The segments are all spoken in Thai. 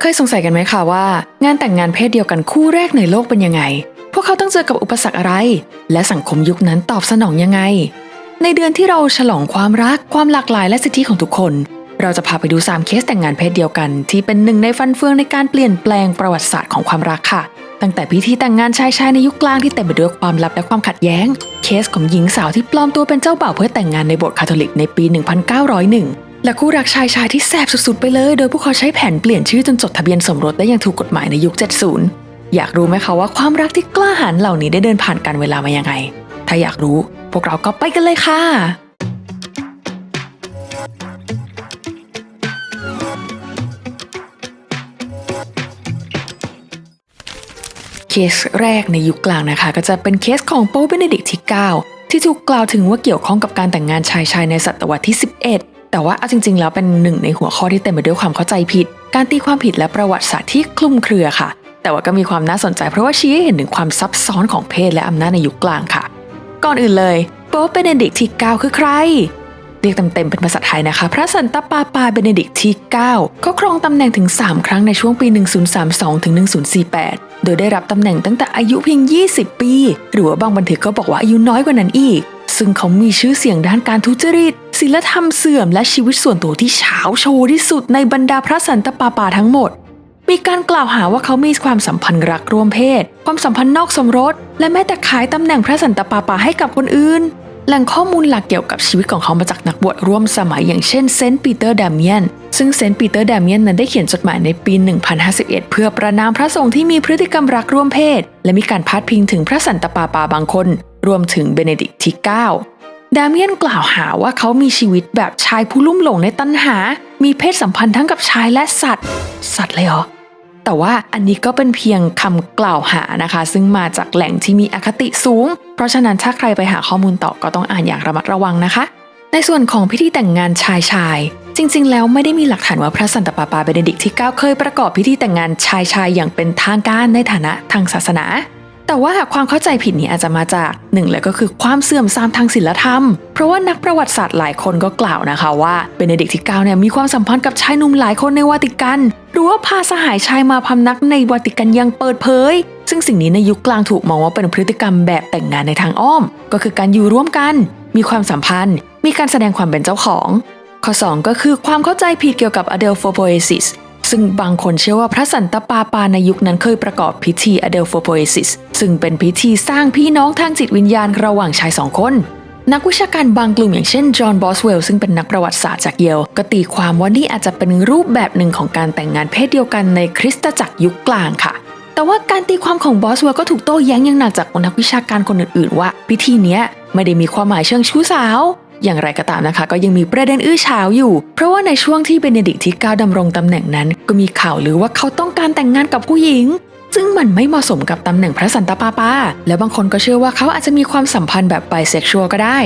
เคยสงสัยกันไหมคะว่า งานแต่งงานเพศเดียวกันคู่แรกในโลกเป็นยังไง พวกเขาต้องเจอกับอุปสรรคอะไร และสังคมยุคนั้นตอบสนองยังไง ในเดือนที่เราฉลองความรักความหลากหลายและสิทธิของทุกคน เราจะพาไปดู 3 เคสแต่งงานเพศเดียวกัน ที่เป็นหนึ่งในฟันเฟืองในการเปลี่ยนแปลงประวัติศาสตร์ของความรักค่ะ ตั้งแต่พิธีแต่งงานชายชายในยุคกลางที่เต็มไปด้วยความลับและความขัดแย้ง เคสของหญิงสาวที่ปลอมตัวเป็นเจ้าบ่าวเพื่อแต่งงานในโบสถ์คาทอลิกในปี 1901 และคู่รักชายชายที่แสบสุดๆไปเลย โดยพวกเขาใช้แผนเปลี่ยนชื่อจนจดทะเบียนสมรสได้อย่างถูกกฎหมายในยุค 70 อยากรู้ไหมคะว่าความรักที่กล้าหาญเหล่านี้ได้เดินผ่านการเวลามายังไง ถ้าอยากรู้ พวกเราก็ไปกันเลยค่ะเคสแรกในยุคกลางนะคะ ก็จะเป็นเคสของโป๊ปเบเนดิกที่ 9 ที่ถูกกล่าวถึงว่าเกี่ยวข้องกับการแต่งงานชายชายในศตวรรษที่ 11 แต่ว่าเอาจริง ๆ แล้วเป็นหนึ่งในหัวข้อที่เต็มไปด้วยความเข้าใจผิด การตีความผิดและประวัติศาสตร์ที่คลุมเครือค่ะ แต่ว่าก็มีความน่าสนใจเพราะว่าชี้ให้เห็นถึงความซับซ้อนของเพศและอำนาจในยุคกลางค่ะ ก่อนอื่นเลยโป๊ปเบเนดิกที่ 9 คือใคร เรียกเต็มๆเป็นภาษาไทยนะคะ พระสันตะปาปาเบเนดิกที่ 9 เขาครองตำแหน่งถึง 3 ครั้งในช่วงปี 1032ถึง1048 โดยได้รับตำแหน่งตั้งแต่อายุเพียง 20 ปี หรือว่าบางบันทึกก็บอกว่าอายุน้อยกว่านั้นอีก ซึ่งเขามีชื่อเสียงด้านการทุจริต ศีลธรรมเสื่อมและชีวิตส่วนตัวที่เฉาโชว์ที่สุดในบรรดาพระสันตะปาปาทั้งหมด มีการกล่าวหาว่าเขามีความสัมพันธ์รักร่วมเพศ ความสัมพันธ์นอกสมรส และแม้แต่ขายตำแหน่งพระสันตะปาปาให้กับคนอื่น แหล่งข้อมูลหลักเกี่ยวกับชีวิตของเขามาจากนักบวชร่วมสมัยอย่างเช่นเซนต์ปีเตอร์ดาเมียน ซึ่งเซนต์ปีเตอร์ดาเมียนนั้นได้เขียนจดหมายในปี 1051 เพื่อประนามพระสงฆ์ที่มีพฤติกรรมรักร่วมเพศ และมีการพาดพิงถึงพระสันตะปาปาบางคน รวมถึงเบเนดิกต์ที่ 9 ดาเมียนกล่าวหาว่าเขามีชีวิตแบบชายผู้ลุ่มหลงในตัณหา มีเพศสัมพันธ์ทั้งกับชายและสัตว์ สัตว์เลยเหรอ แต่ว่าอันนี้ก็เป็นเพียงคำกล่าวหานะคะ ซึ่งมาจากแหล่งที่มีอคติสูง เพราะฉะนั้นถ้าใครไปหาข้อมูลต่อก็ต้องอ่านอย่างระมัดระวังนะคะ ในส่วนของพิธีแต่งงานชายชายจริงๆ แล้วไม่ได้มีหลักฐานว่าพระสันตะปาปาเบเนดิกที่ 9 เคยประกอบพิธีแต่งงานชายชายอย่างเป็นทางการในฐานะทางศาสนา แต่ว่าความเข้าใจผิดนี้อาจจะมาจากหนึ่งเลยก็คือความเสื่อมทรามทางศีลธรรม เพราะว่านักประวัติศาสตร์หลายคนก็กล่าวนะคะว่าเบเนดิกต์ที่9เนี่ยมีความสัมพันธ์กับชายหนุ่มหลายคนในวาติกัน หรือว่าพาสหายชายมาพำนักในวาติกันอยังเปิดเผย ซึ่งสิ่งนี้ในยุคกลางถูกมองว่าเป็นพฤติกรรมแบบแต่งงานในทางอ้อม ก็คือการอยู่ร่วมกัน มีความสัมพันธ์ มีการแสดงความเป็นเจ้าของ ข้อ 2 ก็คือความเข้าใจผิดเกี่ยวกับ Adelphopoesis ซึ่งบางคนเชื่อว่าพระสันตะปาปาในยุคนั้นเคยประกอบพิธี Adelphopoesis ซึ่งเป็นพิธีสร้างพี่น้องทางจิตวิญญาณระหว่างชายสองคนนักวิชาการบางกลุ่มอย่างเช่น จอห์น บอสเวลล์ซึ่งเป็นนักประวัติศาสตร์จากเยล ก็ตีความว่านี่อาจจะเป็นรูปแบบหนึ่งของการแต่งงานเพศเดียวกันในคริสตจักรยุคกลางค่ะ แต่ว่าการตีความของบอสเวลล์ก็ถูกโต้แย้งอย่างหนักจากนักวิชาการคนอื่นๆ ว่า พิธีนี้ไม่ได้มีความหมายเชิงชู้สาว อย่างไรก็ตามนะคะ ก็ยังมีประเด็นอื้อฉาวอยู่ เพราะว่าในช่วงที่เบเนดิกต์ที่9ดำรงตำแหน่งนั้น ก็มีข่าวลือว่าเขาต้องการแต่งงานกับผู้หญิง ซึ่งมันไม่เหมาะสมกับตำแหน่งพระสันตะปาปา และบางคนก็เชื่อว่าเขาอาจจะมีความสัมพันธ์แบบไบเซ็กชวลก็ได้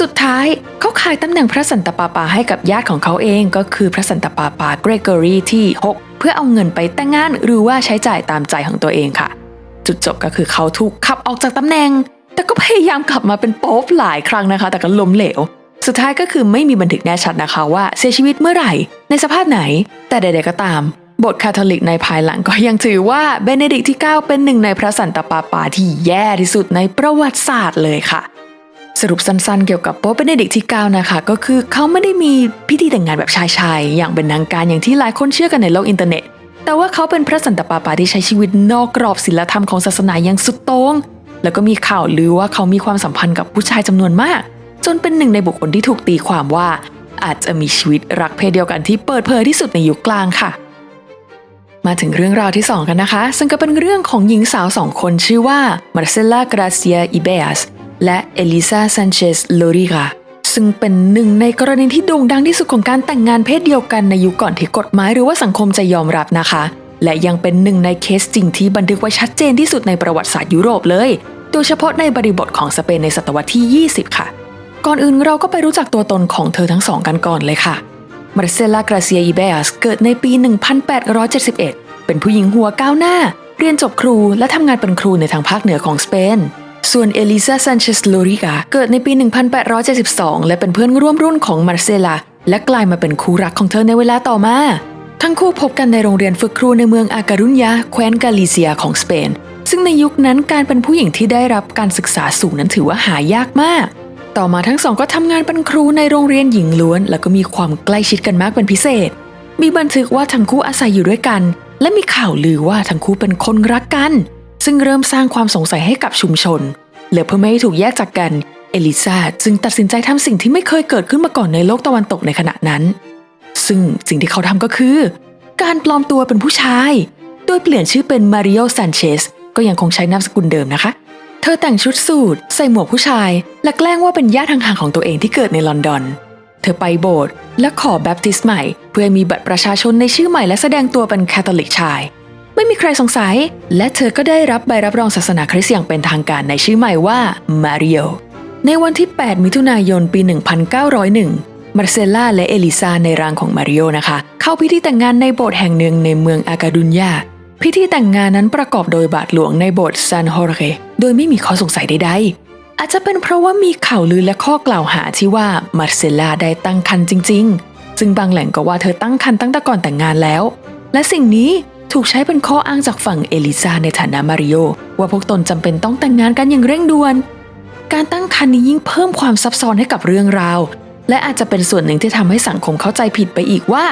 สุดท้ายเขาขายตำแหน่งพระสันตะปาปาให้กับญาติของเขาเองก็คือพระสันตะปาปาเกรกอรีที่ 6 เพื่อเอาเงินไปแต่งงานหรือว่าใช้จ่ายตามใจของตัวเองค่ะ จุดจบก็คือเขาถูกขับออกจากตำแหน่ง แต่ก็พยายามกลับมาเป็นโป๊ปหลายครั้งนะคะ แต่ก็ล้มเหลว สุดท้ายก็คือไม่มีบันทึกแน่ชัดนะคะว่าเสียชีวิตเมื่อไหร่ ในสภาพไหน แต่ใดๆก็ตามโบสถ์คาทอลิกในภายหลังก็ยังถือว่าเบเนดิกต์ที่ 9 เป็นหนึ่งในพระสันตะปาปาที่แย่ที่สุดในประวัติศาสตร์เลยค่ะ สรุปสั้นๆเกี่ยวกับโป๊ปเบเนดิกต์ที่ 9 นะคะ ก็คือเขาไม่ได้มีพิธีแต่งงานแบบชายๆ อย่างเป็นทางการอย่างที่หลายคนเชื่อกันในโลกอินเทอร์เน็ต แต่ว่าเขาเป็นพระสันตะปาปาที่ใช้ชีวิตนอกกรอบศีลธรรมของศาสนาอย่างสุดโต่ง แล้วก็มีข่าวลือว่าเขามีความสัมพันธ์กับผู้ชายจำนวนมาก จนเป็นหนึ่งในบุคคลที่ถูกตีความว่า อาจจะมีชีวิตรักเพศเดียวกันที่เปิดเผยที่สุดในยุคกลางค่ะ มาถึงเรื่องราวที่ 2 กันนะคะ ซึ่งก็เป็นเรื่องของหญิงสาวสองคนชื่อว่ามาร์เซล่ากราเซียอิเบสและเอลิซาซันเชสโลริกาซึ่งเป็นหนึ่งในกรณีที่โด่งดังที่สุดของการแต่งงานเพศเดียวกันในยุคก่อนที่กฎหมายหรือว่าสังคมจะยอมรับนะคะ และยังเป็นหนึ่งในเคสจริงที่บันทึกไว้ชัดเจนที่สุดในประวัติศาสตร์ยุโรปเลย โดยเฉพาะในบริบทของสเปนในศตวรรษที่ 20 ค่ะ ก่อนอื่นเราก็ไปรู้จักตัวตนของเธอทั้งสองกันก่อนเลยค่ะมาร์เซล่ากราเซียอิเบสเกิดในปี 1871 เป็นผู้หญิงหัวก้าวหน้า เรียนจบครูและทำงานเป็นครูในทางภาคเหนือของสเปน ส่วนเอลิซาซันเชสโลริกาเกิดในปี 1872 และเป็นเพื่อนร่วมรุ่นของมาร์เซลาและกลายมาเป็นคู่รักของเธอในเวลาต่อมา ทั้งคู่พบกันในโรงเรียนฝึกครูในเมืองอาการุญยาแคว้นกาลิเซียของสเปน ซึ่งในยุคนั้นการเป็นผู้หญิงที่ได้รับการศึกษาสูงนั้นถือว่าหายากมาก ต่อมาทั้งสองก็ทำงานเป็นครูในโรงเรียนหญิงล้วน แล้วก็มีความใกล้ชิดกันมากเป็นพิเศษ มีบันทึกว่าทั้งคู่อาศัยอยู่ด้วยกัน และมีข่าวลือว่าทั้งคู่เป็นคนรักกัน ซึ่งเริ่มสร้างความสงสัยให้กับชุมชนและเพื่อไม่ให้ถูกแยกจากกันเอลิซาจึงตัดสินใจทำสิ่งที่ไม่เคยเกิดขึ้นมาก่อนในโลกตะวันตกในขณะนั้น ซึ่งสิ่งที่เขาทำก็คือ การปลอมตัวเป็นผู้ชาย โดยเปลี่ยนชื่อเป็นมาริโอซานเชสก็ยังคงใช้นามสกุลเดิมนะคะ เธอแต่งชุดสูทใส่หมวกผู้ชาย และแกล้งว่าเป็นญาติห่างๆของตัวเองที่เกิดในลอนดอน เธอไปโบสถ์และขอแบปติสต์ใหม่ เพื่อให้มีบัตรประชาชนในชื่อใหม่และแสดงตัวเป็นคาทอลิกชาย ไม่มีใครสงสัย และเธอก็ได้รับใบรับรองศาสนาคริสต์อย่างเป็นทางการในชื่อใหม่ว่ามาริโอในวันที่ 8 มิถุนายน ปี 1901 มาร์เซล่าและเอลิซาในร่างของมาริโอนะคะ เข้าพิธีแต่งงานในโบสถ์แห่งหนึ่งในเมืองอากาดุนยาพิธีแต่งงานนั้นประกอบโดยบาทหลวงในโบสถ์ซานฮอร์เรโดยไม่มีข้อสงสัยใดๆ อาจจะเป็นเพราะว่ามีข่าวลือและข้อกล่าวหาที่ว่ามาร์เซลล่าได้ตั้งครรภ์จริง ๆ ซึ่งบางแหล่งก็ว่าเธอตั้งครรภ์ตั้งแต่ก่อนแต่งงานแล้ว และสิ่งนี้ถูกใช้เป็นข้ออ้างจากฝั่งเอลิซาในฐานะมาริโอว่าพวกตนจำเป็นต้องแต่งงานกันอย่างเร่งด่วน การตั้งครรภ์นี้ยิ่งเพิ่มความซับซ้อนให้กับเรื่องราว และอาจจะเป็นส่วนหนึ่งที่ทำให้สังคมเข้าใจผิดไปอีกว่า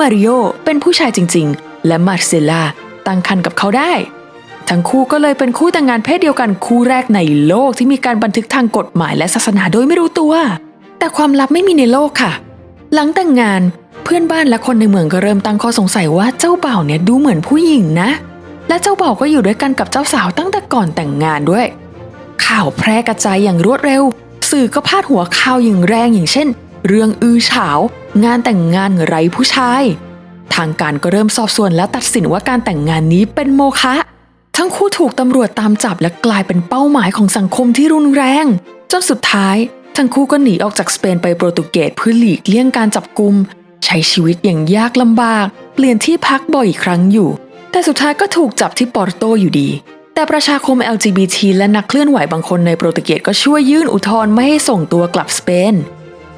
มาริโอเป็นผู้ชายจริง ๆ และมาร์เซลล่าตั้งครรภ์กับเขาได้ ทั้งคู่ก็เลยเป็นคู่แต่งงานเพศเดียวกันคู่แรกในโลกที่มีการบันทึกทางกฎหมายและศาสนาโดยไม่รู้ตัว แต่ความลับไม่มีในโลกค่ะ หลังแต่งงานเพื่อนบ้านและคนในเมืองก็เริ่มตั้งข้อสงสัยว่าเจ้าบ่าวเนี่ยดูเหมือนผู้หญิงนะ และเจ้าบ่าวก็อยู่ด้วยกันกับเจ้าสาวตั้งแต่ก่อนแต่งงานด้วย ข่าวแพร่กระจายอย่างรวดเร็ว สื่อก็พาดหัวข่าวอย่างแรงอย่างเช่น เรื่องอื้อฉาว งานแต่งงานไร้ผู้ชาย ทางการก็เริ่มสอบสวนและตัดสินว่าการแต่งงานนี้เป็นโมฆะทั้งคู่ถูกตำรวจตามจับและกลายเป็นเป้าหมายของสังคมที่รุนแรง จนสุดท้าย ทั้งคู่ก็หนีออกจากสเปนไปโปรตุเกสเพื่อหลีกเลี่ยงการจับกุม ใช้ชีวิตอย่างยากลำบาก เปลี่ยนที่พักบ่อยครั้งอยู่ แต่สุดท้ายก็ถูกจับที่ปอร์โตอยู่ดี แต่ประชาคม LGBT และนักเคลื่อนไหวบางคนในโปรตุเกสก็ช่วยยื่นอุทธรณ์ไม่ให้ส่งตัวกลับสเปน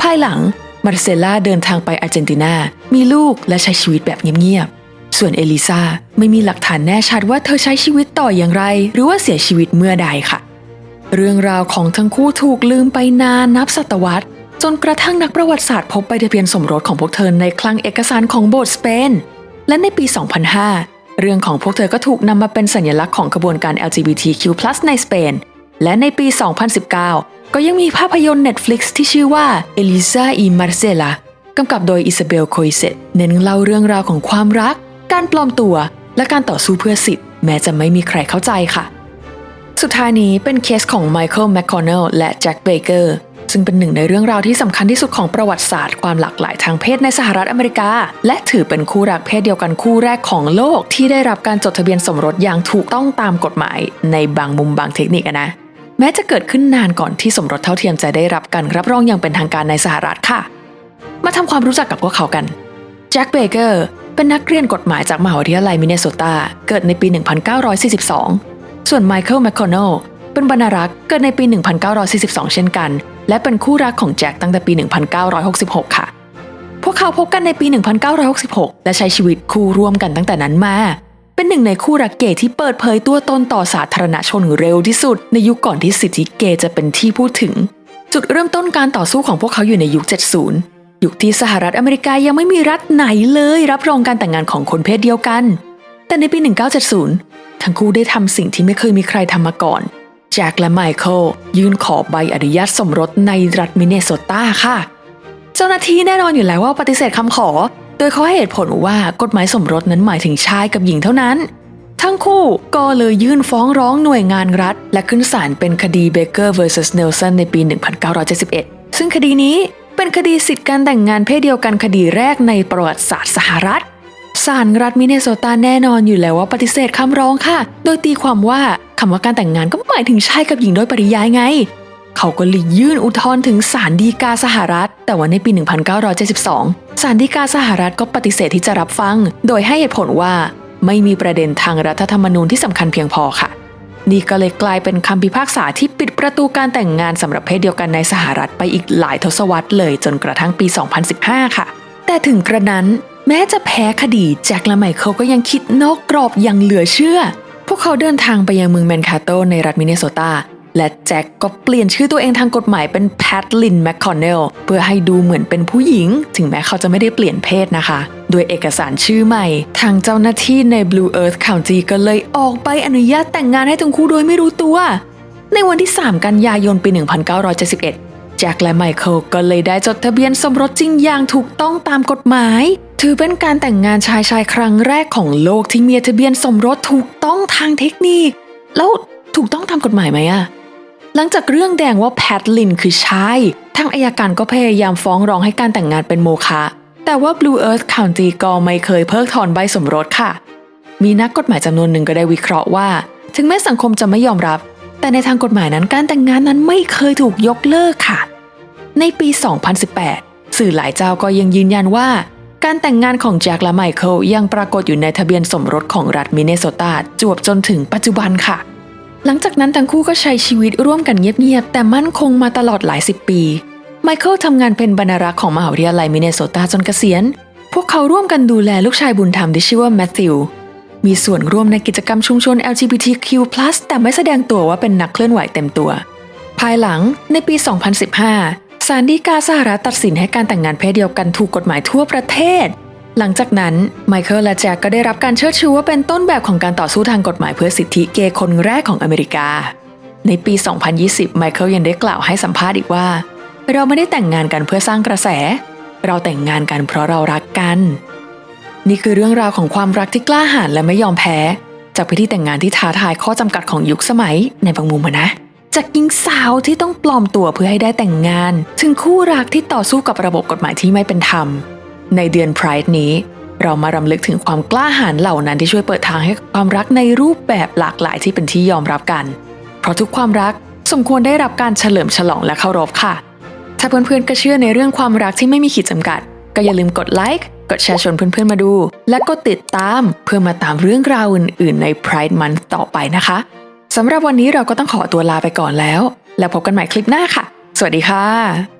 ภายหลังมาร์เซลล่าเดินทางไปอาร์เจนตินา มีลูกและใช้ชีวิตแบบเงียบๆ ส่วนเอลิซาไม่มีหลักฐานแน่ชัดว่าเธอใช้ชีวิตต่ออย่างไร หรือว่าเสียชีวิตเมื่อใดค่ะ เรื่องราวของทั้งคู่ถูกลืมไปนานนับศตวรรษ จนกระทั่งนักประวัติศาสตร์พบใบทะเบียนสมรสของพวกเธอในคลังเอกสารของโบสถ์สเปน และในปี 2005 เรื่องของพวกเธอก็ถูกนำมาเป็นสัญลักษณ์ของกระบวนการ LGBTQ+ ในสเปน และในปี 2019 ก็ยังมีภาพยนตร์ Netflix ที่ชื่อว่า Elisa y Marcela กำกับโดยอิซาเบลโคอิเซตเน้นเล่าเรื่องราวของความรัก การปลอมตัว และการต่อสู้เพื่อสิทธิ์ แม้จะไม่มีใครเข้าใจค่ะ สุดท้ายนี้เป็นเคสของไมเคิลแมคคอนเนลและแจ็คเบเกอร์ ซึ่งเป็นหนึ่งในเรื่องราวที่สำคัญที่สุดของประวัติศาสตร์ความหลากหลายทางเพศในสหรัฐอเมริกา และถือเป็นคู่รักเพศเดียวกันคู่แรกของโลก ที่ได้รับการจดทะเบียนสมรสอย่างถูกต้องตามกฎหมายในบางมุมบางเทคนิคอะนะแม้จะเกิดขึ้นนานก่อนที่สมรสเท่าเทียมจะได้รับการรับรองอย่างเป็นทางการในสหรัฐค่ะ มาทำความรู้จักกับพวกเขากันแจ็คเบเกอร์เป็นนักเรียนกฎหมายจากมหาวิทยาลัยมินเนโซตา เกิดในปี 1942 ส่วนไมเคิลแมคคอนเนลเป็นบรรณารักษ์เกิดในปี 1942 เช่นกัน และเป็นคู่รักของแจ็คตั้งแต่ปี 1966 ค่ะ พวกเขาพบกันในปี 1966 และใช้ชีวิตคู่ร่วมกันตั้งแต่นั้นมา เป็นหนึ่งในคู่รักเกย์ที่เปิดเผยตัวตนต่อสาธารณชนเร็วที่สุด ในยุคก่อนที่สิทธิเกย์จะเป็นที่พูดถึง จุดเริ่มต้นการต่อสู้ของพวกเขาอยู่ในยุค 70 ยุคที่สหรัฐอเมริกายังไม่มีรัฐไหนเลยรับรองการแต่งงานของคนเพศเดียวกัน แต่ในปี 1970 ทั้งคู่ได้ทำสิ่งที่ไม่เคยมีใครทำมาก่อน จ็คและไมเคิลยื่นขอใบอนุญาตสมรสในรัฐมินเนโซตาค่ะ เจ้าหน้าที่แน่นอนอยู่แล้วว่าปฏิเสธคำขอ โดยเขาให้เหตุผลว่ากฎหมายสมรสนั้นหมายถึงชายกับหญิงเท่านั้น ทั้งคู่ก็เลยยื่นฟ้องร้องหน่วยงานรัฐ และขึ้นศาลเป็นคดี Baker vs Nelson ในปี 1971 ซึ่งคดีนี้เป็นคดีสิทธิการแต่งงานเพศเดียวกันคดีแรกในประวัติศาสตร์สหรัฐ ศาลรัฐมินเนโซตาแน่นอนอยู่แล้วว่าปฏิเสธคำร้องค่ะ โดยตีความว่าคำว่าการแต่งงานก็หมายถึงชายกับหญิงโดยปริยายไง เขาก็เลยยื่นอุทธรณ์ถึงศาลฎีกาสหรัฐ แต่ว่าในปี 1972ศาลฎีกาสหรัฐก็ปฏิเสธที่จะรับฟัง โดยให้เหตุผลว่า ไม่มีประเด็นทางรัฐธรรมนูญที่สำคัญเพียงพอค่ะ นี่ก็เลยกลายเป็นคำพิพากษาที่ปิดประตูการแต่งงานสำหรับเพศเดียวกันในสหรัฐไปอีกหลายทศวรรษเลยจนกระทั่งปี 2015 ค่ะ แต่ถึงกระนั้น แม้จะแพ้คดีแจ็คและไมเคิลก็ยังคิดนอกกรอบอย่างเหลือเชื่อ พวกเขาเดินทางไปยังเมืองแมนคาโตในรัฐมินนิโซตาและแจ็คก็เปลี่ยนชื่อตัวเองทางกฎหมายเป็นแพทลินแมคคอนเนลเพื่อให้ดูเหมือนเป็นผู้หญิง ถึงแม้เขาจะไม่ได้เปลี่ยนเพศนะคะ โดยเอกสารชื่อใหม่ ทางเจ้าหน้าที่ใน Blue Earth County ก็เลยออกใบอนุญาตแต่งงานให้ทั้งคู่โดยไม่รู้ตัว ในวันที่ 3 กันยายนปี 1971 แจ็คและไมเคิลก็เลยได้จดทะเบียนสมรสจริงอย่างถูกต้องตามกฎหมาย ถือเป็นการแต่งงานชายชายครั้งแรกของโลกที่มีทะเบียนสมรสถูกต้องทางเทคนิค แล้วถูกต้องตามกฎหมายไหมอะหลังจากเรื่องแดงว่าแพทลินคือชายทางอายการก็พยายามฟ้องร้องให้การแต่งงานเป็นโมฆะแต่ว่า Blue Earth County ก็ไม่เคยเพิกถอนใบสมรสค่ะ มีนักกฎหมายจำนวนหนึ่งก็ได้วิเคราะห์ว่า ถึงแม้สังคมจะไม่ยอมรับ แต่ในทางกฎหมายนั้นการแต่งงานนั้นไม่เคยถูกยกเลิกค่ะ ในปี 2018 สื่อหลายเจ้าก็ยังยืนยันว่า การแต่งงานของแจ็คและไมเคิลยังปรากฏอยู่ในทะเบียนสมรสของรัฐมินนิโซตาจวบจนถึงปัจจุบันค่ะ หลังจากนั้นทั้งคู่ก็ใช้ชีวิตร่วมกันเงียบๆแต่มั่นคงมาตลอดหลายสิบปีไมเคิลทำงานเป็นบรรณารักษ์ของมหาวิทยาลัยมินนิโซตาจนเกษียณ พวกเขาร่วมกันดูแลลูกชายบุญธรรมที่ชื่อว่าแมทธิว มีส่วนร่วมในกิจกรรมชุมชน LGBTQ+ แต่ไม่แสดงตัวว่าเป็นนักเคลื่อนไหวเต็มตัว ภายหลังในปี 2015 ศาลฎีกาสหรัฐตัดสินให้การแต่งงานเพศเดียวกันถูกกฎหมายทั่วประเทศ หลังจากนั้นไมเคิลและแจ็คก็ได้รับการเชิดชูว่าเป็นต้นแบบของการต่อสู้ทางกฎหมายเพื่อสิทธิเกย์คนแรกของอเมริกา ในปี 2020 ไมเคิลยังได้กล่าวให้สัมภาษณ์อีกว่า เราไม่ได้แต่งงานกันเพื่อสร้างกระแส เราแต่งงานกันเพราะเรารักกัน นี่คือเรื่องราวของความรักที่กล้าหาญและไม่ยอมแพ้ จากพิธีแต่งงานที่ท้าทายข้อจำกัดของยุคสมัยในบางมุมนะ จากหญิงสาวที่ต้องปลอมตัวเพื่อให้ได้แต่งงาน ถึงคู่รักที่ต่อสู้กับระบบกฎหมายที่ไม่เป็นธรรม ในเดือน Pride นี้ เรามารำลึกถึงความกล้าหาญเหล่านั้นที่ช่วยเปิดทางให้ความรักในรูปแบบหลากหลายที่เป็นที่ยอมรับกัน เพราะทุกความรักสมควรได้รับการเฉลิมฉลองและเคารพค่ะ ถ้าเพื่อนๆก็เชื่อในเรื่องความรักที่ไม่มีขีดจำกัด ก็อย่าลืมกดไลค์กดแชร์ชวนเพื่อนๆมาดู และกดติดตามเพื่อมาตามเรื่องราวอื่นๆใน Pride Month ต่อไปนะคะ สำหรับวันนี้เราก็ต้องขอตัวลาไปก่อนแล้ว แล้วพบกันใหม่คลิปหน้าค่ะ สวัสดีค่ะ